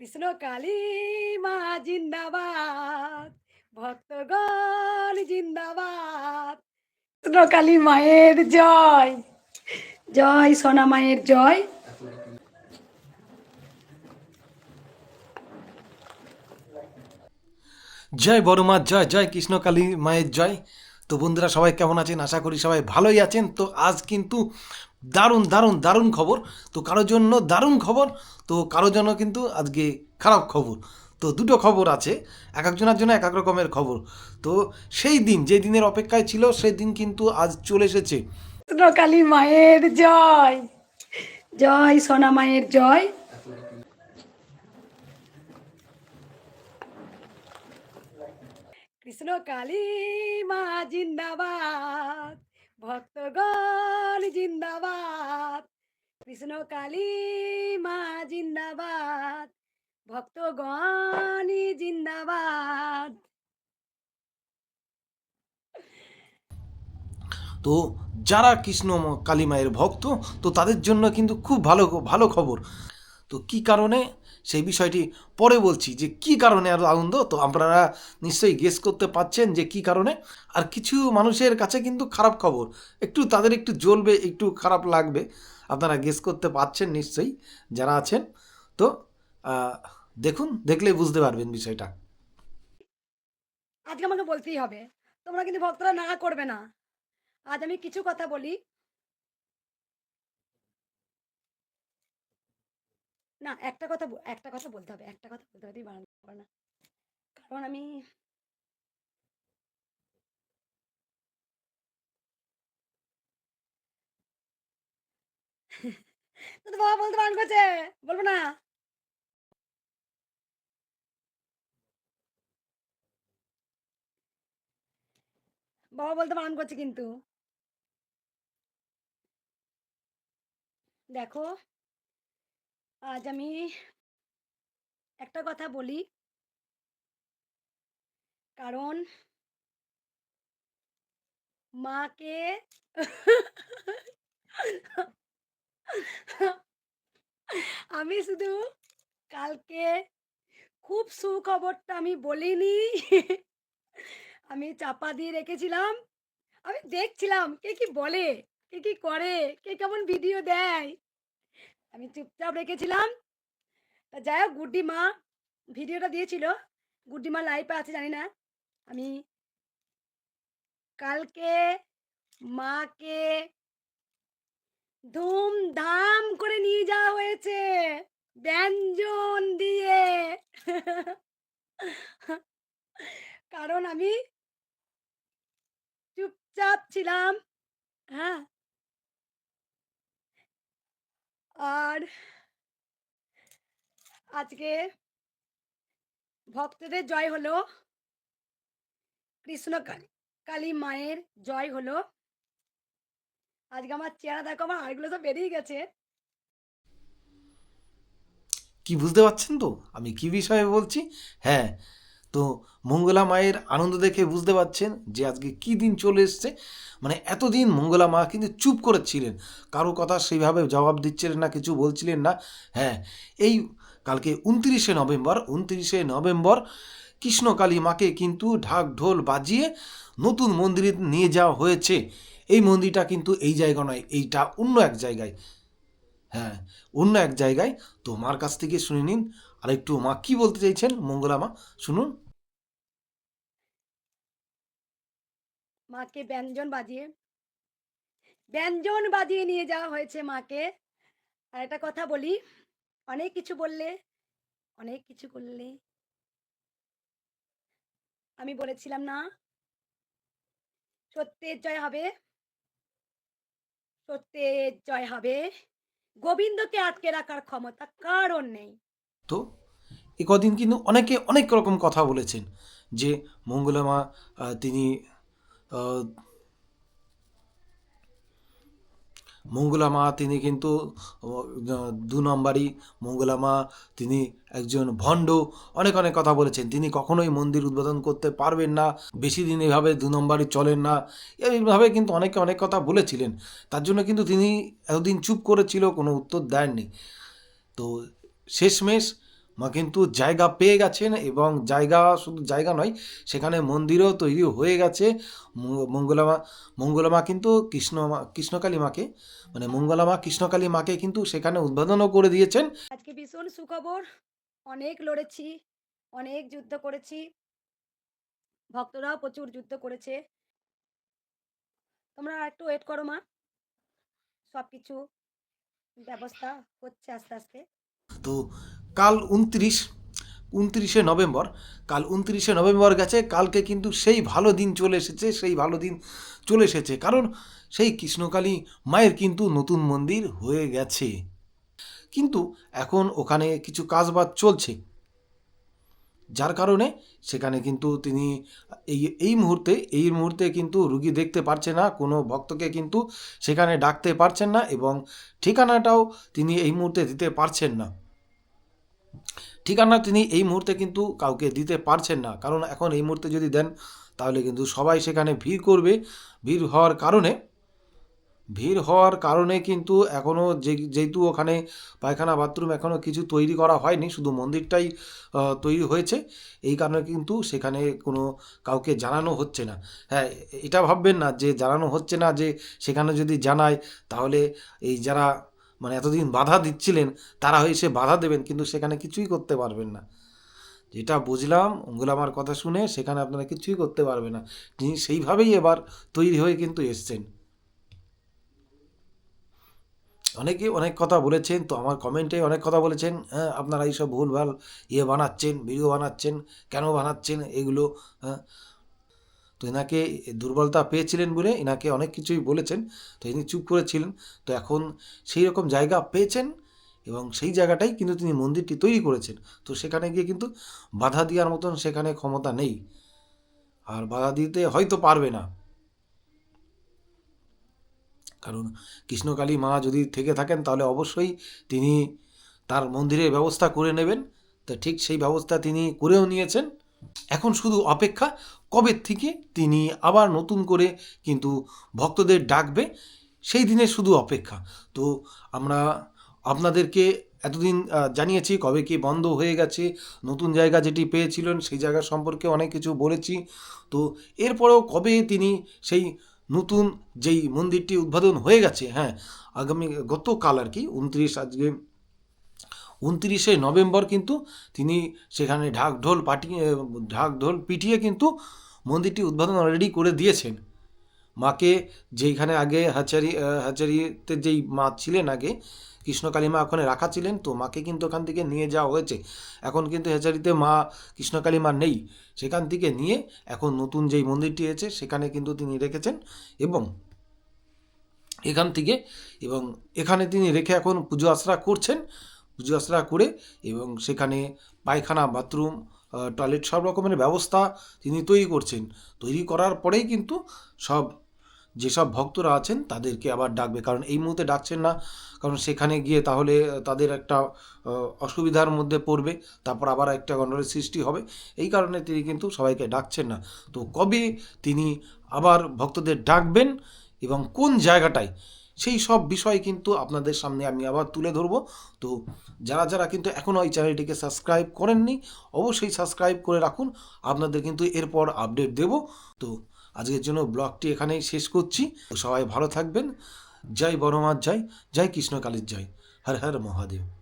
কৃষ্ণ কালী মা জিন্দাবাদ ভক্তগণ জিন্দাবাদ। কৃষ্ণ কালী মায়ের জয় জয় সোনা মায়ের জয়। জয় বড় মা, জয় জয় কৃষ্ণকালী মায়ের জয়। তো বন্ধুরা সবাই কেমন আছেন? আশা করি সবাই ভালোই আছেন। তো আজ কিন্তু দারুণ দারুণ দারুণ খবর। তো কারোর জন্য দারুণ খবর, তো কারোর জন্য কিন্তু আজকে খারাপ খবর। তো দুটো খবর আছে, এক একজনের জন্য এক এক রকমের খবর। তো সেই দিন, যে দিনের অপেক্ষায় ছিল, সেই দিন কিন্তু আজ চলে এসেছে। কালী মায়ের জয় জয় সোনা মায়ের জয়। কৃষ্ণ কালী মা জিন্দাবাদ, ভক্ত ভক্তগণ জিন্দাবাদ। কৃষ্ণ কালী মা জিন্দাবাদ ভক্তগণ জিন্দাবাদ। তো যারা কৃষ্ণ কালী মায়ের ভক্ত, তো তাদের জন্য কিন্তু খুব ভালো ভালো খবর। তো কি কারণে? সেই বিষয়টি পরে বলছি যে কি কারণে এত আনন্দ? তো আপনারা নিশ্চয়ই গেস করতে পাচ্ছেন যে কি কারণে। আর কিছু মানুষের কাছে কিন্তু খারাপ খবর। একটু তাদের একটু জ্বলবে, একটু খারাপ লাগবে। আপনারা গেস করতে পাচ্ছেন নিশ্চয়ই যারা আছেন। তো দেখুন দেখলেই বুঝতে পারবেন বিষয়টা। আজকে আমাকে বলতেই হবে। তোমরা কিন্তু ভক্তরা না করবে না। আজ আমি কিছু কথা বলি। না, একটা কথা একটা কথা বলতে হবে, একটা কথা বলতে হবে বানাতে পারবে না। কারণ আমি বাবা বলতে বারণ করছে, বলব না। বাবা বলতে বারণ করছে কিন্তু। দেখো আজ আমি একটা কথা বলি। কারণ মাকে আমি শুধু কালকে খুব সুখবরটা আমি বলিনি। আমি চাপা দিয়ে রেখেছিলাম। আমি দেখছিলাম কে কি বলে, কে কি করে, কে কেমন ভিডিও দেয়। আমি চুপচাপ রেখেছিলাম। তা যাই হোক, গুড্ডি মা ভিডিওটা দিয়েছিল। গুড্ডি মা লাইভে আছে, জানি না। আমি কালকে মাকে ধুমধাম করে নিয়ে যাওয়া হয়েছে। ব্যঞ্জন দিয়ে। কারণ আমি চুপচাপ ছিলাম। হ্যাঁ। আর আজকে ভক্তদের জয় হলো কৃষ্ণ কালী মায়ের জয় হলো। আজকে আমার চেহারা দেখো, আমার আরগুলো সব বেরিয়ে গেছে। কি বুঝতে পারছেন তো? আমি কি বিষয়ে বলছি? হ্যাঁ তো মঙ্গলা মায়ের আনন্দ দেখে বুঝতে পারছেন যে আজকে কি দিন চলে এসছে। মানে এতদিন মঙ্গলা মা কিন্তু চুপ করেছিলেন কারও কথা সেইভাবে জবাব দিচ্ছিলেন না, কিছু বলছিলেন না। হ্যাঁ এই কালকে উনত্রিশে নভেম্বর উনত্রিশে নভেম্বর কৃষ্ণকালী মাকে কিন্তু ঢাক ঢোল বাজিয়ে নতুন মন্দিরে নিয়ে যাওয়া হয়েছে। এই মন্দিরটা কিন্তু এই জায়গা নয়, এইটা অন্য এক জায়গায়। হ্যাঁ অন্য এক জায়গায়। তো মার কাছ থেকে শুনে নিন আর একটু মা কি বলতে চাইছেন মঙ্গলা মা? শুনুন। মাকে ব্যঞ্জন বাজিয়ে ব্যঞ্জন বাজিয়ে নিয়ে যাওয়া হয়েছে মাকে। আর একটা কথা বলি অনেক কিছু বললে অনেক কিছু করলে আমি বলেছিলাম না সত্যের জয় হবে সত্যের জয় হবে। গোবিন্দকে আটকে রাখার ক্ষমতা কারণ নেই। তো? এ কদিন কিন্তু অনেকে অনেক রকম কথা বলেছেন যে মঙ্গলামা তিনি আহ, মঙ্গলা মা তিনি কিন্তু দু নম্বরই মঙ্গলামা তিনি একজন ভণ্ড। অনেক অনেক কথা বলেছেন। তিনি কখনোই মন্দির উদ্বোধন করতে পারবেন না বেশি দিন এভাবে দু নম্বরই চলেন না। এইভাবে কিন্তু অনেকে অনেক কথা বলেছিলেন। তার জন্য কিন্তু তিনি এতদিন চুপ করেছিল কোনো উত্তর দেননি। তো শেষমেশ কিন্তু জায়গা পেয়ে গেছেন এবং জায়গা শুধু জায়গা নয় সেখানে মন্দিরও তৈরি হয়ে গেছে। ম- মঙ্গলা মা মঙ্গলা মা কিন্তু কৃষ্ণ মা কৃষ্ণকালী মাকে মানে মঙ্গলামা কৃষ্ণকালী মাকে কিন্তু সেখানে উদ্বোধনও করে দিয়েছেন। আজকে ভীষণ সুখবর। অনেক লড়েছি অনেক যুদ্ধ করেছি। ভক্তরাও প্রচুর যুদ্ধ করেছে। তোমরা একটু ওয়েট করো মা। সব কিছু ব্যবস্থা হচ্ছে আস্তে আস্তে। তো কাল উনত্রিশ, উনত্রিশে নভেম্বর, কাল উনত্রিশে নভেম্বর গেছে, কালকে কিন্তু সেই ভালো দিন চলে এসেছে, সেই ভালো দিন চলে এসেছে। কারণ সেই কৃষ্ণকালী মায়ের কিন্তু নতুন মন্দির হয়ে গেছে। কিন্তু এখন ওখানে কিছু কাজবাজ চলছে। যার কারণে সেখানে কিন্তু তিনি এই এই মুহূর্তে এই মুহূর্তে কিন্তু রুগী দেখতে পারছে না, কোনো ভক্তকে কিন্তু সেখানে ডাকতে পারছেন না এবং ঠিকানাটাও তিনি এই মুহূর্তে দিতে পারছেন না। ঠিকানা তিনি এই মুহূর্তে কিন্তু কাউকে দিতে পারছেন না। কারণ এখন এই মুহূর্তে যদি দেন, তাহলে কিন্তু সবাই সেখানে ভিড় করবে। ভিড় হওয়ার কারণে, ভিড় হওয়ার কারণে কিন্তু এখনও যে, যেহেতু ওখানে পায়খানা, বাথরুম এখনও কিছু তৈরি করা হয়নি, শুধু মন্দিরটাই তৈরি হয়েছে। এই কারণে কিন্তু সেখানে কোনো কাউকে জানানো হচ্ছে না। হ্যাঁ এটা ভাববেন না যে, জানানো হচ্ছে না যে, সেখানে যদি জানায়, তাহলে এই যারা মানে এতদিন বাধা দিচ্ছিলেন, তারা হয়ে সে বাধা দেবেন, কিন্তু সেখানে কিছুই করতে পারবেন না। যেটা বুঝলাম ওগুলো আমার কথা শুনে সেখানে আপনারা কিছুই করতে পারবেন না। তিনি সেইভাবেই এবার তৈরি হয়ে কিন্তু এসছেন। অনেকে অনেক কথা বলেছেন, তো আমার কমেন্টে অনেক কথা বলেছেন হ্যাঁ আপনারা এইসব ভুলভাল ইয়ে বানাচ্ছেন ভিডিও বানাচ্ছেন, কেন বানাচ্ছেন এগুলো? হ্যাঁ তো এনাকে দুর্বলতা পেয়েছিলেন বলে এনাকে অনেক কিছুই বলেছেন। তো ইনি চুপ করেছিলেন তো এখন সেই রকম জায়গা পেয়েছেন এবং সেই জায়গাটাই কিন্তু তিনি মন্দিরটি তৈরি করেছেন। তো সেখানে গিয়ে কিন্তু বাধা দেওয়ার মতন সেখানে ক্ষমতা নেই। আর বাধা দিতে হয়তো পারবে না। কারণ কৃষ্ণকালী মা যদি থেকে থাকেন তাহলে অবশ্যই তিনি তার মন্দিরের ব্যবস্থা করে নেবেন। তো ঠিক সেই ব্যবস্থা তিনি করেও নিয়েছেন। এখন শুধু অপেক্ষা, কবে থেকে তিনি আবার নতুন করে কিন্তু ভক্তদের ডাকবে, সেই দিনে শুধু অপেক্ষা। তো আমরা আপনাদেরকে এতদিন জানিয়েছি কবে কি বন্ধ হয়ে গেছে, নতুন জায়গা যেটি পেয়েছিলেন সেই জায়গা সম্পর্কে অনেক কিছু বলেছি। তো এরপরেও কবে তিনি সেই নতুন যেই মন্দিরটি উদ্বোধন হয়ে গেছে হ্যাঁ আগামী গতকাল আর কি, উনত্রিশ আজকে উনত্রিশে নভেম্বর কিন্তু তিনি সেখানে ঢাক ঢোল পাঠিয়ে ঢাক ঢোল পিটিয়ে কিন্তু মন্দিরটি উদ্বোধন অলরেডি করে দিয়েছেন। মাকে যেইখানে আগে হাচারি, হাচারিতে যেই মা ছিলেন আগে কৃষ্ণকালী মা ওখানে রাখা ছিলেন, তো মাকে কিন্তু ওখান থেকে নিয়ে যাওয়া হয়েছে। এখন কিন্তু হেচারিতে মা কৃষ্ণকালী মা নেই, সেখান থেকে নিয়ে এখন নতুন যেই মন্দিরটি হয়েছে সেখানে কিন্তু তিনি রেখেছেন এবং এখান থেকে, এবং এখানে তিনি রেখে এখন পুজো আশ্রা করছেন। পুজো আশ্রা করে এবং সেখানে পায়খানা, বাথরুম টয়লেট সব রকমের ব্যবস্থা তিনি তৈরি করছেন। তৈরি করার পরেই কিন্তু সব যেসব ভক্তরা আছেন তাদেরকে আবার ডাকবে। কারণ এই মুহূর্তে ডাকছেন না, কারণ সেখানে গিয়ে তাহলে তাদের একটা অসুবিধার মধ্যে পড়বে, তারপর আবার একটা গণ্ডলের সৃষ্টি হবে। এই কারণে তিনি কিন্তু সবাইকে ডাকছেন না। তো কবে তিনি আবার ভক্তদের ডাকবেন এবং কোন জায়গাটায় সেই সব বিষয় কিন্তু আপনাদের সামনে আমি আবার তুলে ধরব। তো যারা যারা কিন্তু এখনও এই চ্যানেলটিকে সাবস্ক্রাইব করেননি, অবশ্যই সাবস্ক্রাইব করে রাখুন। আপনাদের কিন্তু এরপর আপডেট দেব। তো আজকের জন্য ব্লগটি এখানেই শেষ করছি। সবাই ভালো থাকবেন। জয় বড়মার জয় জয় কৃষ্ণকালীর জয়। হর হর মহাদেব।